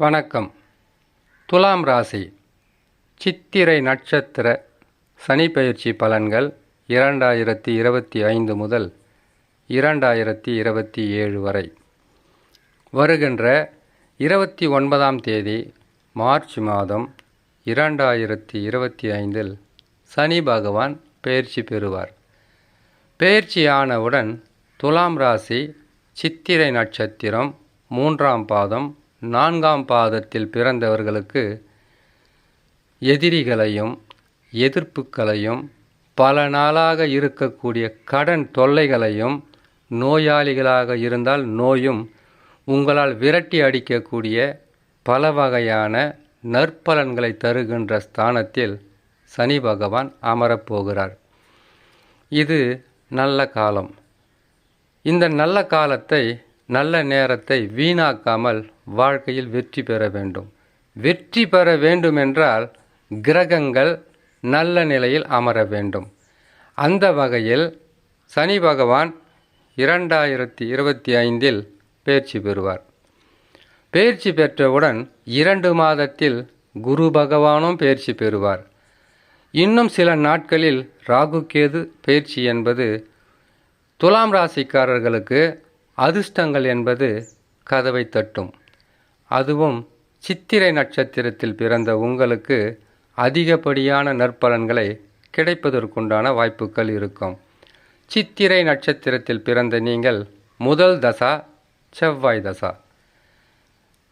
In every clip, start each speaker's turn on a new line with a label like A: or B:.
A: வணக்கம். துலாம் ராசி. சித்திரை நட்சத்திர சனி பயிற்சி பலன்கள் இரண்டாயிரத்தி இருபத்தி ஐந்து முதல் இரண்டாயிரத்தி இருபத்தி ஏழு வரை. வருகின்ற இருபத்தி ஒன்பதாம் தேதி மார்ச் மாதம் இரண்டாயிரத்தி இருபத்தி ஐந்தில் சனி பகவான் பயிற்சி பெறுவார். பயிற்சியானவுடன் துலாம் ராசி சித்திரை நட்சத்திரம் மூன்றாம் பாதம் நான்காம் பாதத்தில் பிறந்தவர்களுக்கு எதிரிகளையும் எதிர்ப்புகளையும் பல நாளாக இருக்கக்கூடிய கடன் தொல்லைகளையும் நோயாளிகளாக இருந்தால் நோயும் உங்களால் விரட்டி அடிக்கக்கூடிய பல வகையான நற்பலன்களை தருகின்ற ஸ்தானத்தில் சனி பகவான் அமரப்போகிறார். இது நல்ல காலம். இந்த நல்ல காலத்தை நல்ல நேரத்தை வீணாக்காமல் வாழ்க்கையில் வெற்றி பெற வேண்டும். வெற்றி பெற வேண்டுமென்றால் கிரகங்கள் நல்ல நிலையில் அமர வேண்டும். அந்த வகையில் சனி பகவான் இரண்டாயிரத்தி இருபத்தி ஐந்தில் பயிற்சி பெறுவார். பயிற்சி பெற்றவுடன் இரண்டு மாதத்தில் குரு பகவானும் பயிற்சி பெறுவார். இன்னும் சில நாட்களில் ராகு கேது பயிற்சி என்பது துலாம் ராசிக்காரர்களுக்கு அதிர்ஷ்டங்கள் என்பது கதவை தட்டும். அதுவும் சித்திரை நட்சத்திரத்தில் பிறந்த உங்களுக்கு அதிகப்படியான நற்பலன்களை கிடைப்பதற்குண்டான வாய்ப்புகள் இருக்கும். சித்திரை நட்சத்திரத்தில் பிறந்த நீங்கள் முதல் தசா செவ்வாய் தசா.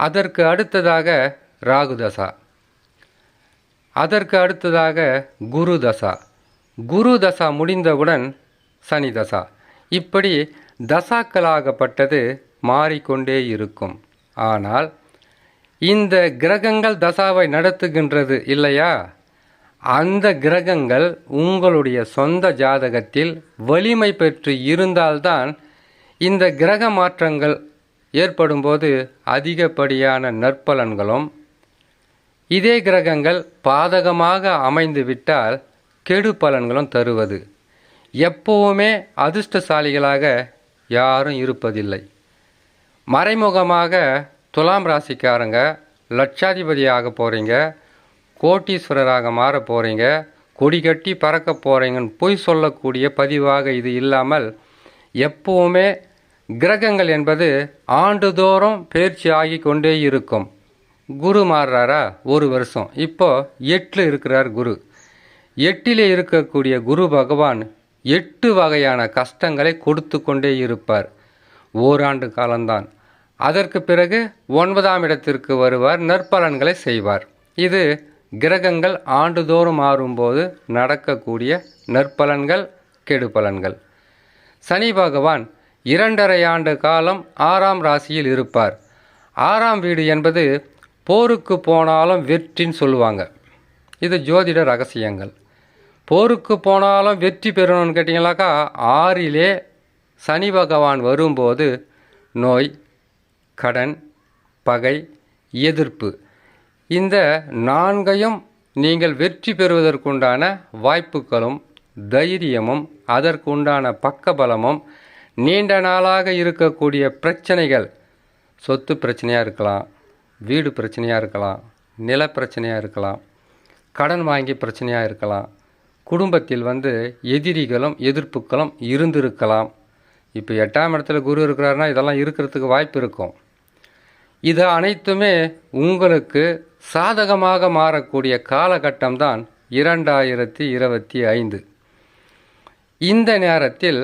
A: அதற்கு அடுத்ததாக ராகு தசா. அதற்கு அடுத்ததாக குரு தசா. குரு தசா முடிந்தவுடன் சனி தசா. இப்படி தசாக்களாகப்பட்டது மாறிக்கொண்டே இருக்கும். ஆனால் இந்த கிரகங்கள் தசாவை நடத்துகின்றது இல்லையா? அந்த கிரகங்கள் உங்களுடைய சொந்த ஜாதகத்தில் வலிமை பெற்று இருந்தால்தான் இந்த கிரக மாற்றங்கள் ஏற்படும்போது அதிகப்படியான நற்பலன்களும் இதே கிரகங்கள் பாதகமாக அமைந்துவிட்டால் கெடு பலன்களும் தருவது. எப்போவுமே அதிர்ஷ்டசாலிகளாக யாரும் இருப்பதில்லை. மறைமுகமாக துலாம் ராசிக்காரங்க லட்சாதிபதியாக போகிறீங்க கோட்டீஸ்வரராக மாற போகிறீங்க கொடி கட்டி பறக்க போகிறீங்கன்னு பொய் சொல்லக்கூடிய பதிவாக இது இல்லாமல் எப்பவுமே கிரகங்கள் என்பது ஆண்டுதோறும் பயிற்சி ஆகி கொண்டே இருக்கும். குரு மாறுறாரா? ஒரு வருஷம். இப்போ எட்டில் இருக்கிறார் குரு. எட்டிலே இருக்கக்கூடிய குரு பகவான் எட்டு வகையான கஷ்டங்களை கொடுத்து கொண்டே இருப்பார். ஓராண்டு காலம்தான். அதற்கு பிறகு ஒன்பதாம் இடத்திற்கு வருவார் நற்பலன்களை செய்வார். இது கிரகங்கள் ஆண்டுதோறும் மாறும்போது நடக்கக்கூடிய நற்பலன்கள் கெடுபலன்கள். சனி பகவான் இரண்டரை ஆண்டு காலம் ஆறாம் ராசியில் இருப்பார். ஆறாம் வீடு என்பது போருக்கு போனாலும் வெற்றின்னு சொல்லுவாங்க. இது ஜோதிட ரகசியங்கள். போருக்கு போனாலும் வெற்றி பெறணும்னு கேட்டிங்களாக்கா ஆறிலே சனி பகவான் வரும்போது நோய் கடன் பகை எதிர்ப்பு. இந்த நான்கையும் நீங்கள் வெற்றி பெறுவதற்குண்டான வாய்ப்புகளும் தைரியமும் அதற்குண்டான பக்கபலமும் நீண்ட நாளாக இருக்கக்கூடிய பிரச்சனைகள். சொத்து பிரச்சனையாக இருக்கலாம் வீடு பிரச்சனையாக இருக்கலாம் நில பிரச்சனையாக இருக்கலாம் கடன் வாங்கி பிரச்சனையாக இருக்கலாம் குடும்பத்தில் வந்து எதிரிகளும் எதிர்ப்புகளும் இருந்திருக்கலாம். இப்போ எட்டாம் இடத்துல குரு இருக்கிறாருன்னா இதெல்லாம் இருக்கிறதுக்கு வாய்ப்பு இருக்கும். இது அனைத்துமே உங்களுக்கு சாதகமாக மாறக்கூடிய காலகட்டம் தான் இரண்டாயிரத்தி இருபத்தி ஐந்து. இந்த நேரத்தில்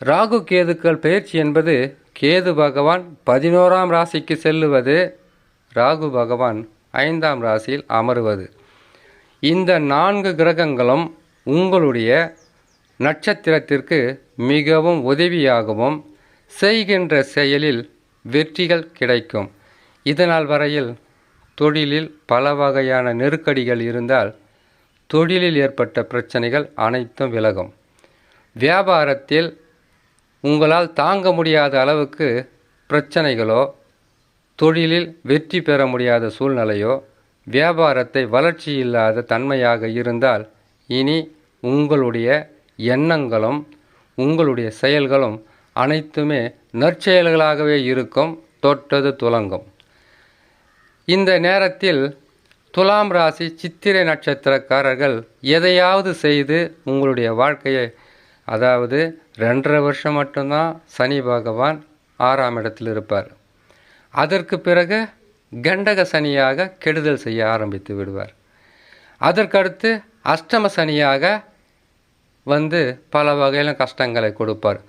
A: ராகு கேதுக்கள் பயிற்சி என்பது கேது பகவான் பதினோராம் ராசிக்கு செல்லுவது ராகு பகவான் ஐந்தாம் ராசியில் அமருவது. இந்த நான்கு கிரகங்களும் உங்களுடைய நட்சத்திரத்திற்கு மிகவும் உதவியாகவும் செய்கின்ற செயலில் வெற்றிகள் கிடைக்கும். இதனால் வரையில் தொழிலில் பல வகையான நெருக்கடிகள் இருந்தால் தொழிலில் ஏற்பட்ட பிரச்சனைகள் அனைத்தும் விலகும். வியாபாரத்தில் உங்களால் தாங்க முடியாத அளவுக்கு பிரச்சனைகளோ தொழிலில் வெற்றி பெற முடியாத சூழ்நிலையோ வியாபாரத்தை வளர்ச்சி இல்லாத தன்மையாக இருந்தால் இனி உங்களுடைய எண்ணங்களும் உங்களுடைய செயல்களும் அனைத்துமே நற்செயல்களாகவே இருக்கும் தொட்டது துலங்கும். இந்த நேரத்தில் துலாம் ராசி சித்திரை நட்சத்திரக்காரர்கள் எதையாவது செய்து உங்களுடைய வாழ்க்கையை அதாவது ரெண்டரை வருஷம் மட்டும்தான் சனி பகவான் ஆறாம் இடத்தில் இருப்பார். அதற்கு பிறகு கண்டக சனியாக கெடுதல் செய்ய ஆரம்பித்து விடுவார். அதற்கடுத்து அஷ்டம சனியாக வந்து பல வகையிலும் கஷ்டங்களை கொடுப்பார்.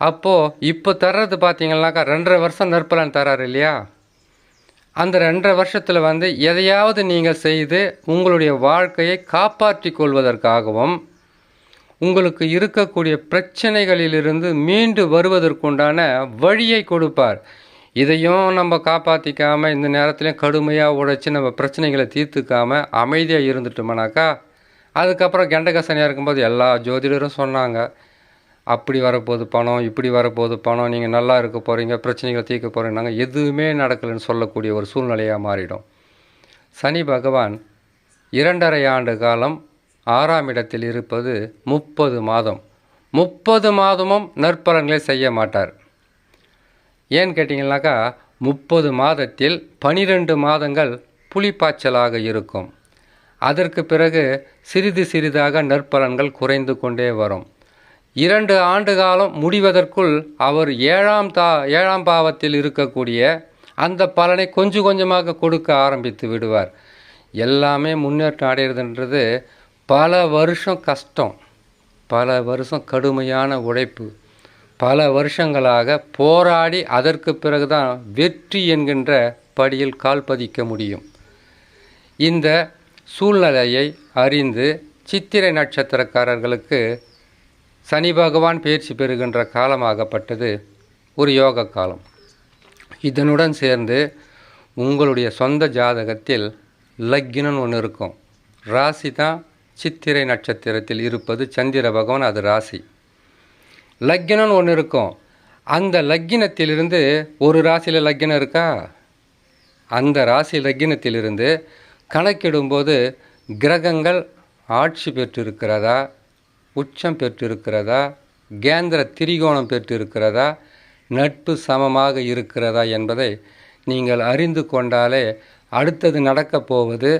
A: அப்போது இப்போ தர்றது பார்த்தீங்கன்னாக்கா ரெண்டரை வருஷம் நற்பலன் தராரு இல்லையா? அந்த ரெண்டரை வருஷத்தில் வந்து எதையாவது நீங்கள் செய்து உங்களுடைய வாழ்க்கையை காப்பாற்றி கொள்வதற்காகவும் உங்களுக்கு இருக்கக்கூடிய பிரச்சனைகளிலிருந்து மீண்டு வருவதற்குண்டான வழியை கொடுப்பார். இதையும் நம்ம காப்பாற்றிக்காமல் இந்த நேரத்துலையும் கடுமையாக உழைச்சி நம்ம பிரச்சனைகளை தீர்த்துக்காமல் அமைதியாக இருந்துட்டோம்னாக்கா அதுக்கப்புறம் கெண்டகசனியாக இருக்கும்போது எல்லா ஜோதிடரும் சொன்னாங்க அப்படி வரப்போகுது பணம் இப்படி வரப்போகுது பணம் நீங்கள் நல்லா இருக்க போகிறீங்க பிரச்சனைகளை தீர்க்க போகிறீங்கன்னாங்க எதுவுமே நடக்கலைன்னு சொல்லக்கூடிய ஒரு சூழ்நிலையாக மாறிடும். சனி பகவான் இரண்டரை ஆண்டு காலம் ஆறாம் இடத்தில் இருப்பது முப்பது மாதம். முப்பது மாதமும் நற்பலன்களை செய்ய மாட்டார். ஏன்னு கேட்டிங்கனாக்கா முப்பது மாதத்தில் பனிரெண்டு மாதங்கள் புலிப்பாய்ச்சலாக இருக்கும். அதற்கு பிறகு சிறிது சிறிதாக நற்பலன்கள் குறைந்து கொண்டே வரும். இரண்டு ஆண்டு காலம் முடிவதற்குள் அவர் ஏழாம் தா ஏழாம் பாவத்தில் இருக்கக்கூடிய அந்த பலனை கொஞ்சம் கொஞ்சமாக கொடுக்க ஆரம்பித்து விடுவார். எல்லாமே முன்னேற்றம் அடைகிறதுன்றது பல வருஷம் கஷ்டம் பல வருஷம் கடுமையான உழைப்பு பல வருஷங்களாக போராடி அதற்கு பிறகுதான் வெற்றி என்கின்ற படியில் கால் பதிக்க முடியும். இந்த சூழ்நிலையை அறிந்து சித்திரை நட்சத்திரக்காரர்களுக்கு சனி பகவான் பயிற்சி பெறுகின்ற காலமாகப்பட்டது ஒரு யோக காலம். இதனுடன் சேர்ந்து உங்களுடைய சொந்த ஜாதகத்தில் லக்கினன் ஒன்று இருக்கும். ராசி தான் சித்திரை நட்சத்திரத்தில் இருப்பது சந்திர பகவான் அது ராசி. லக்கினன் ஒன்று இருக்கும். அந்த லக்கினத்திலிருந்து ஒரு ராசியில் லக்கினம் இருக்கா? அந்த ராசி லக்கினத்திலிருந்து கணக்கிடும்போது கிரகங்கள் ஆட்சி பெற்றிருக்கிறதா? உச்சம் பெற்றிருக்கிறதா? கேந்திர திரிகோணம் பெற்றிருக்கிறதா? நட்பு சமமாக இருக்கிறதா என்பதை நீங்கள் அறிந்து கொண்டாலே அடுத்தது நடக்கப் போவது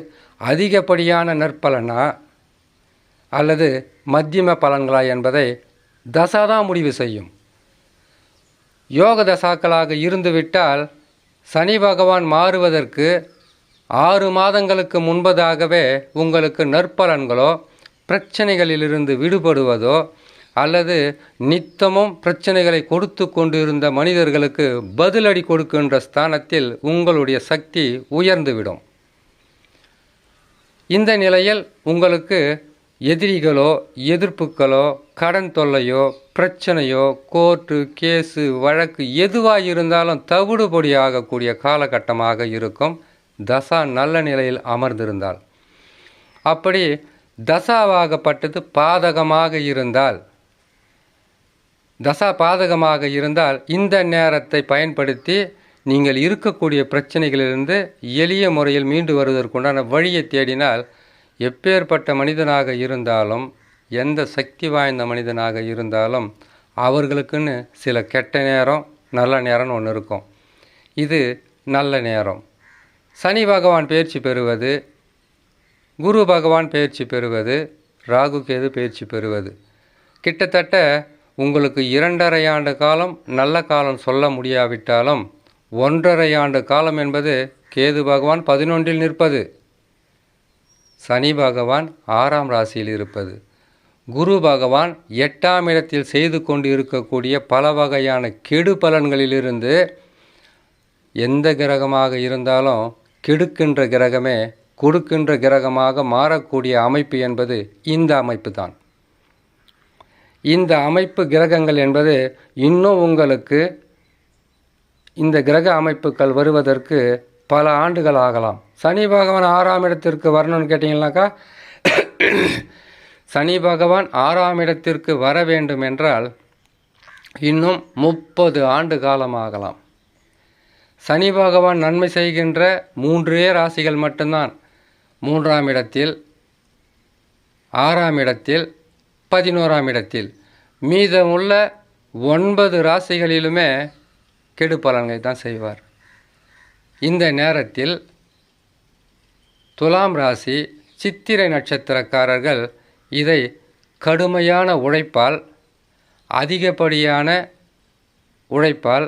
A: அதிகப்படியான நற்பலனா அல்லது மத்தியம பலன்களா என்பதை தசாதான் முடிவு செய்யும். யோக தசாக்களாக இருந்துவிட்டால் சனி பகவான் மாறுவதற்கு ஆறு மாதங்களுக்கு முன்பதாகவே உங்களுக்கு நற்பலன்களோ பிரச்சனைகளிலிருந்து விடுபடுவதோ அல்லது நித்தமும் பிரச்சனைகளை கொடுத்து கொண்டிருந்த மனிதர்களுக்கு பதிலடி கொடுக்கின்ற ஸ்தானத்தில் உங்களுடைய சக்தி உயர்ந்துவிடும். இந்த நிலையில் உங்களுக்கு எதிரிகளோ எதிர்ப்புகளோ கடன் தொல்லையோ பிரச்சனையோ கோர்ட்டு கேஸு வழக்கு எதுவாக இருந்தாலும் தவிடுபொடி ஆகக்கூடிய காலகட்டமாக இருக்கும். தசா நல்ல நிலையில் அமர்ந்திருந்தால் அப்படி தசாவாகப்பட்டது பாதகமாக இருந்தால் தசா பாதகமாக இருந்தால் இந்த நேரத்தை பயன்படுத்தி நீங்கள் இருக்கக்கூடிய பிரச்சனைகளிலிருந்து எளிய முறையில் மீண்டு வருவதற்குண்டான வழியை தேடினால் எப்பேற்பட்ட மனிதனாக இருந்தாலும் எந்த சக்தி வாய்ந்த மனிதனாக இருந்தாலும் அவர்களுக்குன்னு சில கெட்ட நேரம் நல்ல நேரம்னு ஒன்று இருக்கும். இது நல்ல நேரம். சனி பகவான் பயிற்சி பெறுவது குரு பகவான் பயிற்சி பெறுவது ராகு கேது பயிற்சி பெறுவது. கிட்டத்தட்ட உங்களுக்கு இரண்டரை ஆண்டு காலம் நல்ல காலம் சொல்ல முடியாவிட்டாலும் ஒன்றரை ஆண்டு காலம் என்பது கேது பகவான் பதினொன்றில் நிற்பது சனி பகவான் ஆறாம் ராசியில் இருப்பது. குரு பகவான் எட்டாம் இடத்தில் செய்து கொண்டு இருக்கக்கூடிய பல வகையான கெடு பலன்களிலிருந்து எந்த கிரகமாக இருந்தாலும் கெடுக்கின்ற கிரகமே கொடுக்கின்ற கிரகமாக மாறக்கூடிய அமைப்பு என்பது இந்த அமைப்பு தான் இந்த அமைப்பு கிரகங்கள் என்பது இன்னும் உங்களுக்கு இந்த கிரக அமைப்புகள் வருவதற்கு பல ஆண்டுகள் ஆகலாம். சனி பகவான் ஆறாம் இடத்திற்கு வரணும்னு கேட்டிங்கனாக்கா சனி பகவான் ஆறாம் இடத்திற்கு வர வேண்டும் என்றால் இன்னும் முப்பது ஆண்டு காலம் ஆகலாம். சனி பகவான் நன்மை செய்கின்ற மூன்றே ராசிகள் மட்டும்தான். மூன்றாம் இடத்தில் ஆறாம் இடத்தில் பதினோராம் இடத்தில். மீதமுள்ள ஒன்பது ராசிகளிலுமே கெடு பலன்களை தான் செய்வார். இந்த நேரத்தில் துலாம் ராசி சித்திரை நட்சத்திரக்காரர்கள் இதை கடுமையான உழைப்பால் அதிகப்படியான உழைப்பால்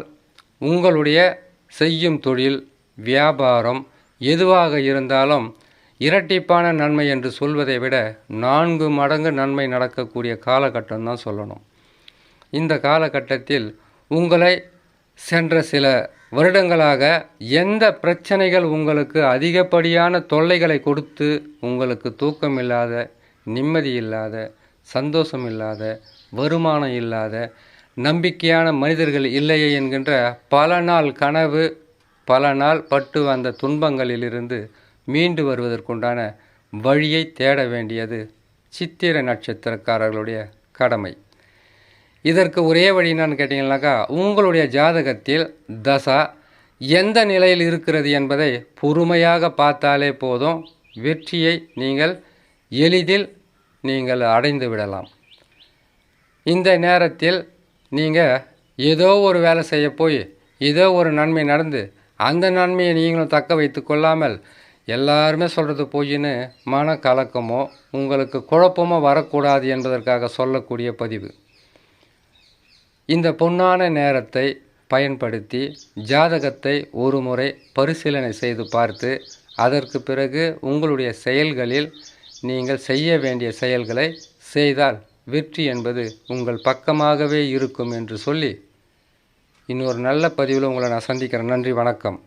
A: உங்களுடைய செய்யும் தொழில் வியாபாரம் எதுவாக இருந்தாலும் இரட்டிப்பான நன்மை என்று சொல்வதை விட நான்கு மடங்கு நன்மை நடக்கக்கூடிய காலகட்டம் தான் சொல்லணும். இந்த காலகட்டத்தில் உங்களை சென்ற சில வருடங்களாக எந்த பிரச்சனைகள் உங்களுக்கு அதிகப்படியான தொல்லைகளை கொடுத்து உங்களுக்கு தூக்கம் இல்லாத நிம்மதி இல்லாத சந்தோஷம் இல்லாத வருமானம் இல்லாத நம்பிக்கையான மனிதர்கள் இல்லையே என்கின்ற பல நாள் கனவு பல நாள் பட்டு வந்த துன்பங்களிலிருந்து மீண்டு வருவதற்குண்டான வழியை தேட வேண்டியது சித்திர நட்சத்திரக்காரர்களுடைய கடமை. இதற்கு ஒரே வழி என்னன்னு கேட்டிங்கனாக்கா உங்களுடைய ஜாதகத்தில் தசா எந்த நிலையில் இருக்கிறது என்பதை பொறுமையாக பார்த்தாலே போதும். வெற்றியை நீங்கள் எளிதில் நீங்கள் அடைந்து விடலாம். இந்த நேரத்தில் நீங்கள் ஏதோ ஒரு வேலை செய்ய போய் ஏதோ ஒரு நன்மை நடந்து அந்த நன்மையை நீங்களும் தக்க வைத்து கொள்ளாமல் எல்லாருமே சொல்கிறது பொய்ன்னு மன கலக்கமோ உங்களுக்கு குழப்பமோ வரக்கூடாது என்பதற்காக சொல்லக்கூடிய பதிவு. இந்த பொன்னான நேரத்தை பயன்படுத்தி ஜாதகத்தை ஒரு முறை பரிசீலனை செய்து பார்த்து அதற்கு பிறகு உங்களுடைய செயல்களில் நீங்கள் செய்ய வேண்டிய செயல்களை செய்தால் வெற்றி என்பது உங்கள் பக்கமாகவே இருக்கும் என்று சொல்லி இன்னொரு நல்ல பதிவில் உங்களை நான் சந்திக்கிறேன். நன்றி வணக்கம்.